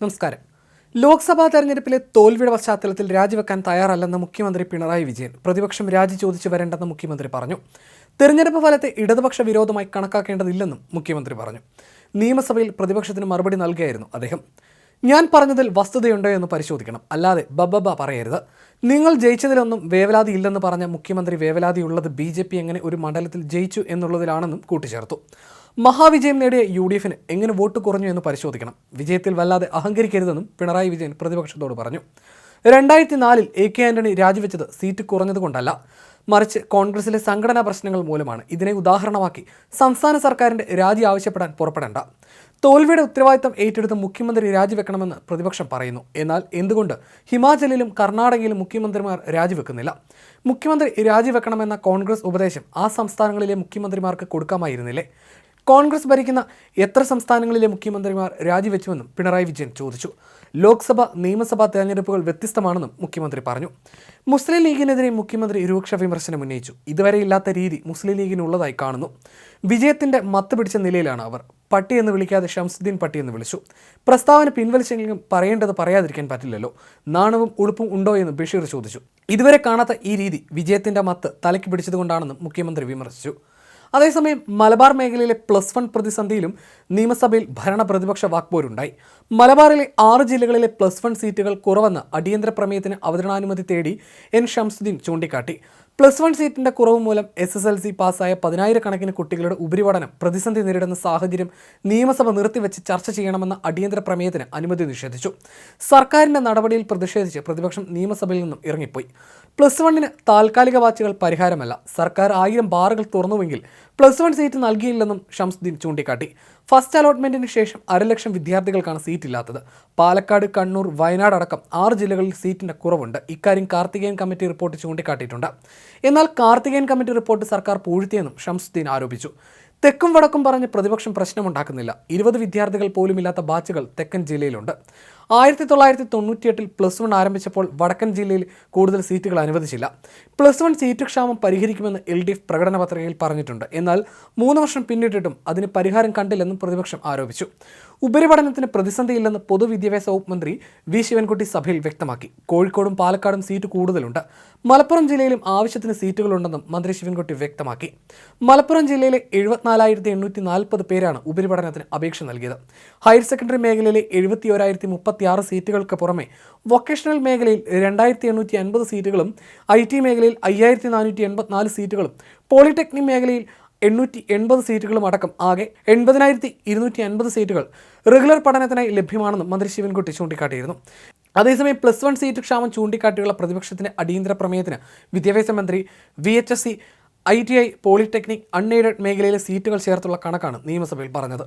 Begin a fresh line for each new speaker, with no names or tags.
നമസ്കാരം. ലോക്സഭാ തെരഞ്ഞെടുപ്പിലെ തോൽവിയുടെ പശ്ചാത്തലത്തിൽ രാജിവെക്കാൻ തയ്യാറല്ലെന്ന് മുഖ്യമന്ത്രി പിണറായി വിജയൻ. പ്രതിപക്ഷം രാജി ചോദിച്ചു വരേണ്ടെന്ന് മുഖ്യമന്ത്രി പറഞ്ഞു. തെരഞ്ഞെടുപ്പ് ഫലത്തെ ഇടതുപക്ഷ വിരോധമായി കണക്കാക്കേണ്ടതില്ലെന്നും മുഖ്യമന്ത്രി പറഞ്ഞു. നിയമസഭയിൽ പ്രതിപക്ഷത്തിന് മറുപടി നൽകിയായിരുന്നു അദ്ദേഹം. ഞാൻ പറഞ്ഞതിൽ വസ്തുതയുണ്ടോ എന്ന് പരിശോധിക്കണം. അല്ലാതെ ബബബ പറയരുത്. നിങ്ങൾ ജയിച്ചതിലൊന്നും വേവലാതി ഇല്ലെന്ന് പറഞ്ഞ മുഖ്യമന്ത്രി വേവലാതിയുള്ളത് ബി ജെ പി എങ്ങനെ ഒരു മണ്ഡലത്തിൽ ജയിച്ചു എന്നുള്ളതിലാണെന്നും കൂട്ടിച്ചേർത്തു. മഹാവിജയം നേടിയ യു ഡി എഫിന് എങ്ങനെ വോട്ട് കുറഞ്ഞു എന്ന് പരിശോധിക്കണം. വിജയത്തിൽ വല്ലാതെ അഹങ്കരിക്കരുതെന്നും പിണറായി വിജയൻ പ്രതിപക്ഷത്തോട് പറഞ്ഞു. രണ്ടായിരത്തി നാലിൽ എ കെ ആന്റണി രാജിവെച്ചത് സീറ്റ് കുറഞ്ഞതുകൊണ്ടല്ല മറിച്ച് കോൺഗ്രസിലെ സംഘടനാ പ്രശ്നങ്ങൾ മൂലമാണ് ഇതിനെ ഉദാഹരണമാക്കി സംസ്ഥാന സർക്കാരിന്റെ രാജി ആവശ്യപ്പെടാൻ പുറപ്പെടേണ്ട. തോൽവിയുടെ ഉത്തരവാദിത്തം ഏറ്റെടുത്ത് മുഖ്യമന്ത്രി രാജിവെക്കണമെന്ന് പ്രതിപക്ഷം പറയുന്നു. എന്നാൽ എന്തുകൊണ്ട് ഹിമാചലിലും കർണാടകയിലും മുഖ്യമന്ത്രിമാർ രാജിവെക്കുന്നില്ല? മുഖ്യമന്ത്രി രാജിവെക്കണമെന്ന കോൺഗ്രസ് ഉപദേശം ആ സംസ്ഥാനങ്ങളിലെ മുഖ്യമന്ത്രിമാർക്ക് കൊടുക്കാമായിരുന്നില്ലേ? കോൺഗ്രസ് ഭരിക്കുന്ന എത്ര സംസ്ഥാനങ്ങളിലെ മുഖ്യമന്ത്രിമാർ രാജിവെച്ചുവെന്നും പിണറായി വിജയൻ ചോദിച്ചു. ലോക്സഭ നിയമസഭാ തെരഞ്ഞെടുപ്പുകൾ വ്യത്യസ്തമാണെന്നും മുഖ്യമന്ത്രി പറഞ്ഞു. മുസ്ലിം ലീഗിനെതിരെ മുഖ്യമന്ത്രി രൂക്ഷ വിമർശനം ഉന്നയിച്ചു. ഇതുവരെ ഇല്ലാത്ത രീതി മുസ്ലിം ലീഗിനുള്ളതായി കാണുന്നു. വിജയത്തിന്റെ മത്ത് പിടിച്ച നിലയിലാണ് അവർ. പട്ടി എന്ന് വിളിക്കാതെ ഷംസുദ്ദീൻ പട്ടി എന്ന് വിളിച്ചു. പ്രസ്താവന പിൻവലിച്ചെങ്കിലും പറയേണ്ടത് പറയാതിരിക്കാൻ പറ്റില്ലല്ലോ. നാണവും ഉളുപ്പും ഉണ്ടോ എന്ന് ബഷീർ ചോദിച്ചു. ഇതുവരെ കാണാത്ത ഈ രീതി വിജയത്തിന്റെ മത്ത് തലയ്ക്ക് പിടിച്ചതുകൊണ്ടാണെന്നും മുഖ്യമന്ത്രി വിമർശിച്ചു. അതേസമയം മലബാർ മേഖലയിലെ പ്ലസ് വൺ പ്രതിസന്ധിയിലും നിയമസഭയിൽ ഭരണ പ്രതിപക്ഷ വാക്പോരുണ്ടായി. മലബാറിലെ ആറ് ജില്ലകളിലെ പ്ലസ് വൺ സീറ്റുകൾ കുറവെന്ന് അടിയന്തര പ്രമേയത്തിന് അവതരണാനുമതി തേടി എൻ. ഷംസുദ്ദീൻ ചൂണ്ടിക്കാട്ടി. പ്ലസ് വൺ സീറ്റിന്റെ കുറവ് മൂലം എസ് എസ് എൽ സി പാസ്സായ പതിനായിരക്കണക്കിന് കുട്ടികളുടെ ഉപരിപഠനം പ്രതിസന്ധി നേരിടുന്ന സാഹചര്യം നിയമസഭ നിർത്തിവെച്ച് ചർച്ച ചെയ്യണമെന്ന അടിയന്തര പ്രമേയത്തിന് അനുമതി നിഷേധിച്ചു. സർക്കാരിന്റെ നടപടിയിൽ പ്രതിഷേധിച്ച് പ്രതിപക്ഷം നിയമസഭയിൽ നിന്നും ഇറങ്ങിപ്പോയി. പ്ലസ് വണ്ണിന് താൽക്കാലിക വാച്ചുകൾ പരിഹാരമല്ല. സർക്കാർ ആയിരം ബാറുകൾ തുറന്നുവെങ്കിൽ പ്ലസ് വൺ സീറ്റ് നൽകിയില്ലെന്നും ഷംസുദ്ദീൻ ചൂണ്ടിക്കാട്ടി. ഫസ്റ്റ് അലോട്ട്മെന്റിന് ശേഷം അരലക്ഷം വിദ്യാർത്ഥികൾക്കാണ് സീറ്റ് ഇല്ലാത്തത് പാലക്കാട് കണ്ണൂർ വയനാട് അടക്കം ആറ് ജില്ലകളിൽ സീറ്റിന്റെ കുറവുണ്ട്. ഇക്കാര്യം കാർത്തികേയൻ കമ്മിറ്റി റിപ്പോർട്ട് ചൂണ്ടിക്കാട്ടിയിട്ടുണ്ട്. എന്നാൽ കാർത്തികേയൻ കമ്മിറ്റി റിപ്പോർട്ട് സർക്കാർ പൂഴ്ത്തിയെന്നും ഷംസുദ്ദീൻ ആരോപിച്ചു. തെക്കും വടക്കും പറഞ്ഞ് പ്രതിപക്ഷം പ്രശ്നമുണ്ടാക്കുന്നില്ല. ഇരുപത് വിദ്യാർത്ഥികൾ പോലുമില്ലാത്ത ബാച്ചുകൾ തെക്കൻ ജില്ലയിലുണ്ട്. ആയിരത്തി തൊള്ളായിരത്തി തൊണ്ണൂറ്റിയെട്ടിൽ പ്ലസ് വൺ ആരംഭിച്ചപ്പോൾ വടക്കൻ ജില്ലയിൽ കൂടുതൽ സീറ്റുകൾ അനുവദിച്ചില്ല. പ്ലസ് വൺ സീറ്റ് ക്ഷാമം പരിഹരിക്കുമെന്ന് എൽ ഡി എഫ് പ്രകടന പത്രികയിൽ പറഞ്ഞിട്ടുണ്ട്. എന്നാൽ മൂന്ന് വർഷം പിന്നിട്ടിട്ടും അതിന് പരിഹാരം കണ്ടില്ലെന്നും പ്രതിപക്ഷം ആരോപിച്ചു. ഉപരിപഠനത്തിന് പ്രതിസന്ധിയില്ലെന്ന് പൊതുവിദ്യാഭ്യാസ വകുപ്പ് മന്ത്രി വി ശിവൻകുട്ടി സഭയിൽ വ്യക്തമാക്കി. കോഴിക്കോടും പാലക്കാടും സീറ്റ് കൂടുതലുണ്ട്. മലപ്പുറം ജില്ലയിലും ആവശ്യത്തിന് സീറ്റുകളുണ്ടെന്നും മന്ത്രി ശിവൻകുട്ടി വ്യക്തമാക്കി. മലപ്പുറം ജില്ലയിലെ എഴുപത്തിനാലായിരത്തി എണ്ണൂറ്റി നാൽപ്പത് പേരാണ് ഉപരിപഠനത്തിന് അപേക്ഷ നൽകിയത്. ഹയർ സെക്കൻഡറി മേഖലയിലെ എഴുപത്തി മുപ്പത്തിയാറ് സീറ്റുകൾക്ക് പുറമെ വൊക്കേഷണൽ മേഖലയിൽ രണ്ടായിരത്തി എണ്ണൂറ്റി അൻപത് സീറ്റുകളും ഐ ടി മേഖലയിൽ അയ്യായിരത്തി നാനൂറ്റി എൺപത്തിനാല് സീറ്റുകളും പോളിടെക്നിക് മേഖലയിൽ എണ്ണൂറ്റി എൺപത് സീറ്റുകളും അടക്കം ആകെ എൺപതിനായിരത്തി ഇരുന്നൂറ്റി അൻപത് സീറ്റുകൾ റെഗുലർ പഠനത്തിനായി ലഭ്യമാണെന്നും മന്ത്രി ശിവൻകുട്ടി ചൂണ്ടിക്കാട്ടിയിരുന്നു. അതേസമയം പ്ലസ് വൺ സീറ്റ് ക്ഷാമം ചൂണ്ടിക്കാട്ടിയുള്ള പ്രതിപക്ഷത്തിന്റെ അടിയന്തര പ്രമേയത്തിന് വിദ്യാഭ്യാസ മന്ത്രി V H S C I T I polytechnic unaided മേഖലയിലെ സീറ്റുകൾ ചേർത്തുള്ള കണക്കാണ് നിയമസഭയിൽ പറഞ്ഞത്.